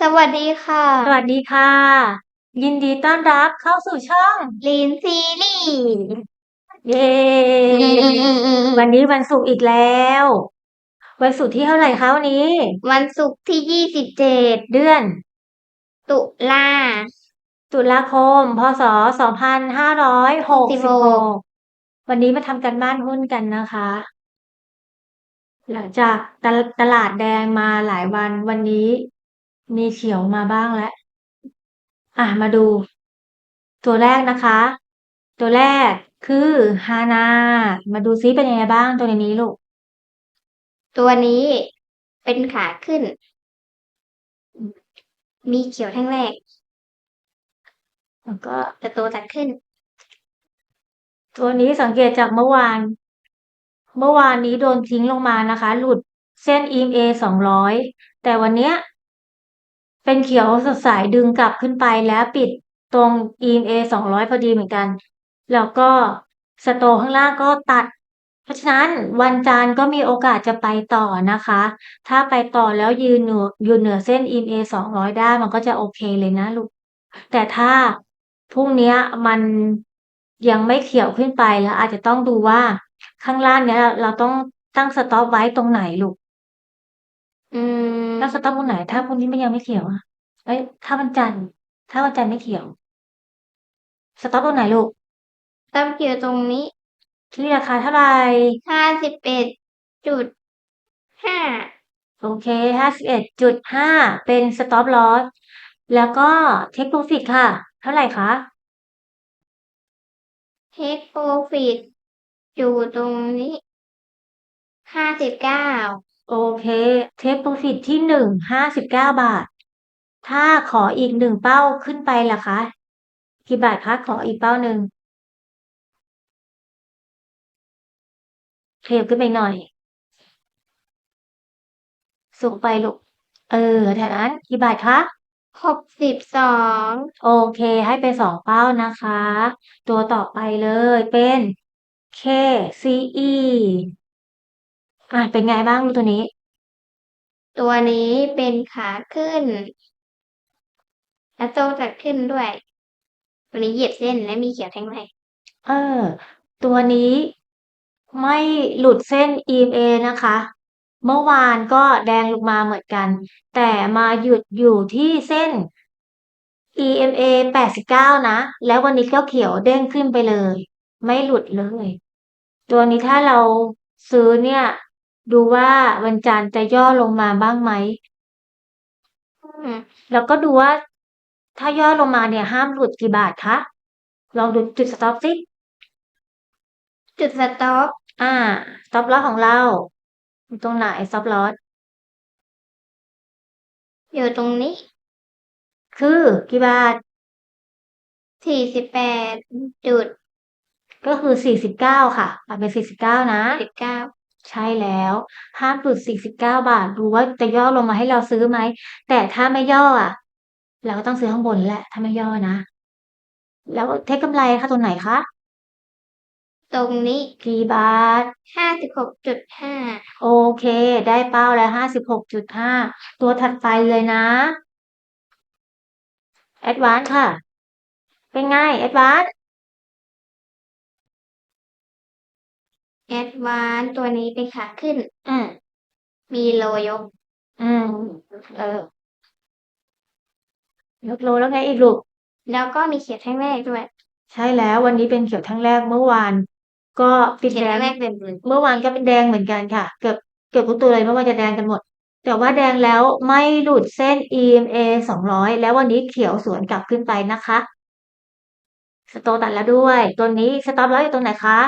สวัสดีค่ะ สวัสดีค่ะ ยินดีต้อนรับเข้าสู่ช่อง ลินซีรีส์เย้ วันนี้วันศุกร์อีกแล้ว วันศุกร์ที่เท่าไหร่คะวันนี้ วันศุกร์ที่ยี่สิบเจ็ดเดือน ตุลา ตุลาคม พศ2566วันนี้มาทำกันบ้านหุ้นกันนะคะ หลังจากตลตลาดแดงมาหลายวันวันนี้ มีเขียวมาบ้างแล้ว อะมาดู ตัวแรกนะคะ ตัวแรกคือฮานา มาดูซิเป็นยังไงบ้างตัวในนี้ลูก ตัวนี้เป็นขาขึ้น มีเขียวแท่งแรก แล้วก็จะโตตัดขึ้น ตัวนี้สังเกตจากเมื่อวาน เมื่อวานนี้โดนทิ้งลงมานะคะ หลุดเส้น EMA สองร้อยแต่วันเนี้ย เป็นเขียวสดใสดึงกลับขึ้นไปแล้วปิดตรง EMA สองร้อยพอดีเหมือนกัน แล้วก็สโตข้างล่างก็ตัด เพราะฉะนั้นวันจันทร์ก็มีโอกาสจะไปต่อนะคะ ถ้าไปต่อแล้วยืนเหนือยู่เหนือเส้น EMA สองร้อยได้มันก็จะโอเคเลยนะลูก แต่ถ้าพรุ่งนี้มันยังไม่เขียวขึ้นไปแล้วอาจจะต้องดูว่าข้างล่างเนี้ยเราต้องตั้งสต็อปไว้ตรงไหนลูก อืมตั้งสต็อปตรงไหน ถ้าพรุ่งนี้มันยังไม่เขียวอะเอ้ย ถ้าวันจันทร์ ถ้าวันจันทร์ไม่เขียว สต็อปตรงไหนลูก ตั้งเขียวตรงนี้ที่ราคาเท่าไหร่ ห้าสิบเอ็ดจุดห้าโอเคห้าสิบเอ็ดจุดห้าเป็นสต็อปลอสแล้วก็เทคโปรฟิตค่ะ เท่าไหร่คะ เทคโปรฟิตอยู่ตรงนี้ห้าสิบเก้า โอเค เทคโปรฟิตที่หนึ่งห้าสิบเก้าบาท ถ้าขออีกหนึ่งเป้าขึ้นไปล่ะคะกี่บาทคะขออีกเป้าหนึ่งขยับขึ้นไปหน่อย สูงไปลูก เออแถวนั้นกี่บาทคะหกสิบสองโอเค ให้ไปสองเป้านะคะ ตัวต่อไปเลยเป็น KCE อะเป็นไงบ้างลูกตัวนี้ ตัวนี้เป็นขาขึ้น แล้วโตตัดขึ้นด้วย ตัวนี้เหยียบเส้นและมีเขียวแท่งแรกเออ ตัวนี้ไม่หลุดเส้น EMA นะคะ เมื่อวานก็แดงลงมาเหมือนกัน แต่มาหยุดอยู่ที่เส้น EMA แปดสิบเก้านะ แล้ววันนี้ก็เขียวเด้งขึ้นไปเลย ไม่หลุดเลย ตัวนี้ถ้าเราซื้อเนี่ย ดูว่าวันจันทร์จะย่อลงมาบ้างไหมอืมแล้วก็ดูว่า ถ้าย่อลงมาเนี่ยห้ามหลุดกี่บาทคะ ลองดูจุดสต็อปสิจุดสต็อป อ่า สต็อปลอสของเราอยู่ตรงไหนสต็อปลอสอยู่ตรงนี้ คือกี่บาทสี่สิบแปดจุด ก็คือสี่สิบเก้าค่ะปรับเป็นสี่สิบเก้านะสิบเก้า ใช่แล้วห้ามหลุดสี่สิบเก้าบาทดูว่าจะย่อลงมาให้เราซื้อไหม แต่ถ้าไม่ย่ออะ เราก็ต้องซื้อข้างบนแหละ ถ้าไม่ย่อนะ แล้วเทคกำไรค่ะตัวไหนคะ ตรงนี้กี่บาทห้าสิบหกจุดห้าโอเค ได้เป้าแล้วห้าสิบหกจุดห้าตัวถัดไปเลยนะ แอดวานค่ะ เป็นไง แอดวาน แอดวานตัวนี้เป็นขาขึ้น อืมมีโลยก อืมเออยกโลแล้วไงอีกลูก แล้วก็มีเขียวแท่งแรกด้วย ใช่แล้ววันนี้เป็นเขียวทั้งแรกเมื่อวาน ก็ปิดเขียวแดแท่งงแรกเต็มเลยเมื่อวานก็เป็นแดงเหมือนกันค่ะ เกือบเกือบทุกตัวเลยเมื่อวานจะแดงกันหมด แต่ว่าแดงแล้วไม่หลุดเส้น EMA สองร้อยแล้ววันนี้เขียวสวนกลับขึ้นไปนะคะ สโตตัดแล้วด้วย ตัวนี้สต็อปแล้วอยู่ตรงไหนคะ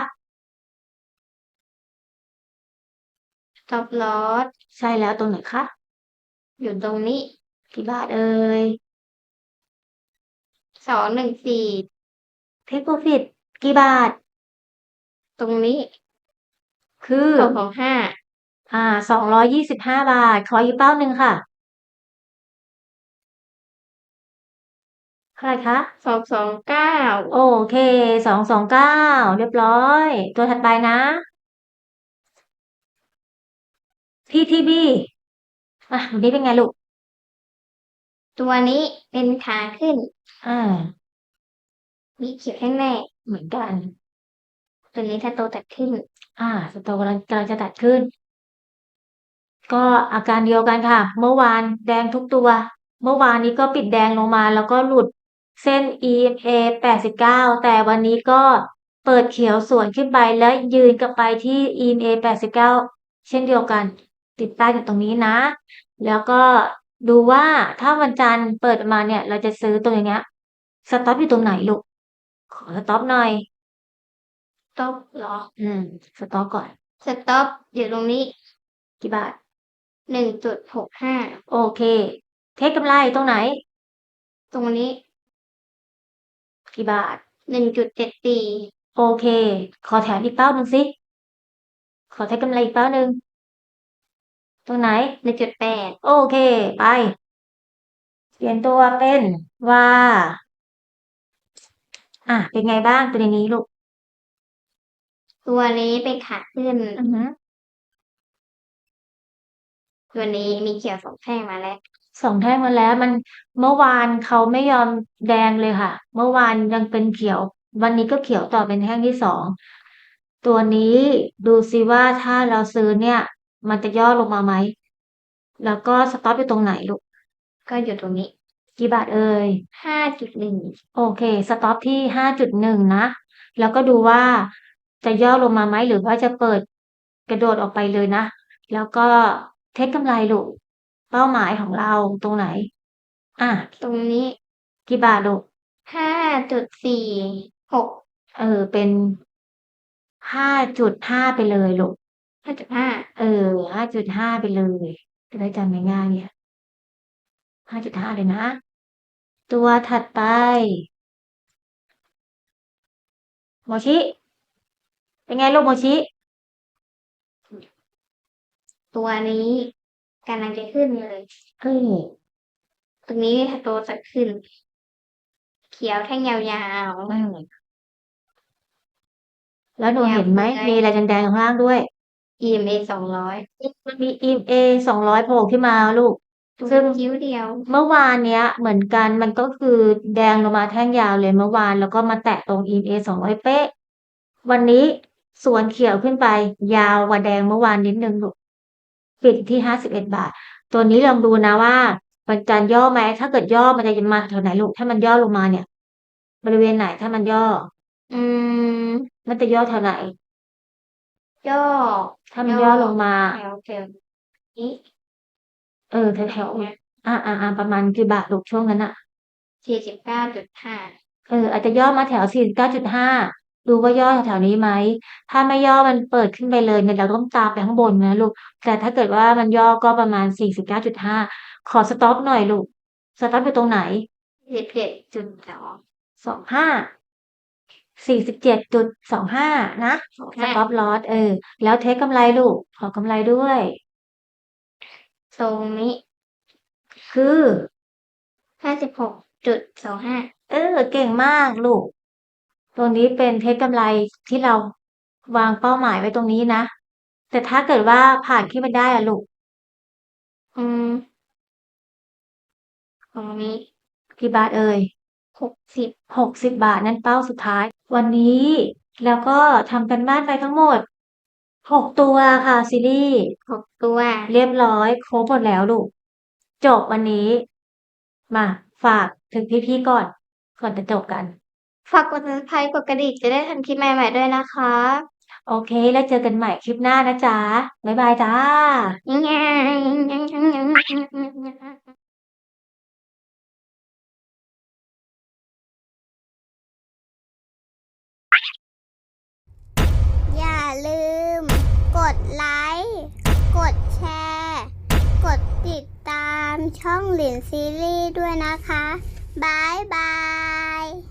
ท็อปลอสใช่แล้วตรงไหนคะอยู่ตรงนี้กี่บาทเอ่ยสองหนึ่งสี่เทคโปรฟิตกี่บาท ตรงนี้ คือสองของห้าอ่าสองร้อยยี่สิบห้าบาท ขออีกเป้าหนึ่งค่ะเท่าไหร่คะสองสองเก้าโอเคสองสองเก้าเรียบร้อย ตัวถัดไปนะ PTB อะวันนี้เป็นไงลูก ตัวนี้เป็นขาขึ้น อ่า มีเขียวแท่งแรกเหมือนกัน ตัวนี้ถ้าโตตัดขึ้น อ่าสโตกำลังกำลังจะตัดขึ้น ก็อาการเดียวกันค่ะ เมื่อวานแดงทุกตัว เมื่อวานนี้ก็ปิดแดงลงมา แล้วก็หลุดเส้น EMA 89 แต่วันนี้ก็เปิดเขียวสวนขึ้นไปแล้วยืนกลับไปที่ EMA 89 เช่นเดียวกัน ติดใต้กันตรงนี้นะ แล้วก็ดูว่าถ้าวันจันทร์เปิดมาเนี่ย เราจะซื้อตรงอย่างเงี้ยสต็อปอยู่ตรงไหนลูก ขอสต็อปหน่อยสต็อปเหรอ อืมสต็อปก่อนสต็อปอยู่ตรงนี้ กี่บาทหนึ่งจุดหกห้าโอเค เทคกำไรตรงไหน ตรงนี้ กี่บาทหนึ่งจุดเจ็ดสี่โอเค ขอแถมอีกเป้าหนึ่งสิ ขอเทคกำไรอีกเป้าหนึ่งต รงไหนหนึ่งจุดแปดโอเค ไป เปลี่ยนตัวเป็นว่า อะ เป็นไงบ้างตัวนี้ลูก ตัวนี้เป็นขาขึ้น อือหือตัวนี้มีเขียวสองแท่งมาแล้วสองแท่งมาแล้วมันเมื่อวานเขาไม่ยอมแดงเลยค่ะ เมื่อวานยังเป็นเขียว วันนี้ก็เขียวต่อเป็นแท่งที่สองตัวนี้ดูซิว่าถ้าเราซื้อเนี่ย มันจะย่อลงมาไหม แล้วก็สต็อปอยู่ตรงไหนลูก ก็อยู่ตรงนี้ กี่บาทเอ่ยห้าจุดหนึ่งโอเค สต็อปที่ห้าจุดหนึ่งนะ แล้วก็ดูว่าจะย่อลงมาไหมหรือว่าจะเปิดกระโดดออกไปเลยนะ แล้วก็เทคกำไรลูก เป้าหมายของเราตรงไหน อะ ตรงนี้ กี่บาทลูกห้าจุดสี่หกเออ เป็นห้าจุดห้าไปเลยลูก ห้าจุดห้า เออ ห้าจุดห้าไปเลย จะได้จำง่ายๆเนี่ย ห้าจุดห้าเลยนะ ตัวถัดไปโมชิ เป็นไงลูกโมชิ ตัวนี้กำลังจะขึ้นเลยเออตรงนี้ถ้าโตตัดขึ้น เขียวแท่งยาวอืมแล้วหนูอยากเห็นไหมได้มีอะไรแดงๆข้างล่างด้วยๆ EMA สองร้อยมันมี EMA สองร้อยโผล่ขึ้นมาลูกตัวซึ่งคิ้วเดียว เมื่อวานเนี้ย เหมือนกันมันก็คือแดงลงมาแท่งยาวเลยเมื่อวานแล้วก็มาแตะตรง EMA สองร้อยเป๊ะ วันนี้สวนเขียวขึ้นไป ยาวกว่าแดงเมื่อวานนิดนึงลูกปิดที่ห้าสิบเอ็ดบาท ตัวนี้ลองดูนะว่ามันจะย่อไหมถ้าเกิดย่อมันจะมาแถวไหนลูกถ้ามันย่อลงมาเนี่ย บริเวณไหนถ้ามันย่อ อืมมันจะย่อแถวไหน ย่อถ้ามันย่อลงมา แถวแถวนี้เออแถวๆอ่าอ่าอ่าประมาณกี่บาทลูกช่วงนั้นอะสี่สิบเก้าจุดห้าเออ อาจจะย่อมาแถวสี่สิบเก้าจุดห้าดูว่าย่อแถวๆนี้ไหม ถ้าไม่ย่อมันเปิดขึ้นไปเลยเนี่ยเราต้องตามไปข้างบนนะลูก แต่ถ้าเกิดว่ามันย่อก็ประมาณสี่สิบเก้าจุดห้าขอสต็อปหน่อยลูก สต็อปอยู่ตรงไหนสิบเจ็ดจุดสองสองห้า สี่สิบเจ็ดจุดสองห้านะสองสห้าต็อปลอสเออ แล้วเทคกำไรลูก ขอกำไรด้วย ตรงนี้ คือห้าสิบหกจุดสองห้าเออ เก่งมากลูก ตรงนี้เป็นเทคกำไรที่เราวางเป้าหมายไว้ตรงนี้นะ แต่ถ้าเกิดว่าผ่านขึ้นไปได้อะลูก อืมตรงนี้กี่บาทเอ่ย หกสิบหกสิบบาทนั่นเป้าสุดท้าย วันนี้ แล้วก็ทำกันบ้านไปทั้งหมดหกตัวค่ะซีรีส์หกตัว เรียบร้อยครบหมดแล้วลูก จบวันนี้ มาฝากถึงพี่ๆก่อน ก่อนจะจบกัน ฝากกด subscribe กดกระดิ่งจะได้ทันคลิปใหม่ๆด้วยนะคะ โอเค แล้วเจอกันใหม่คลิปหน้านะจ๊ะ บ๊ายบายจ้า ดติดตามช่องหลินซีรีส์ด้วยนะคะบายบาย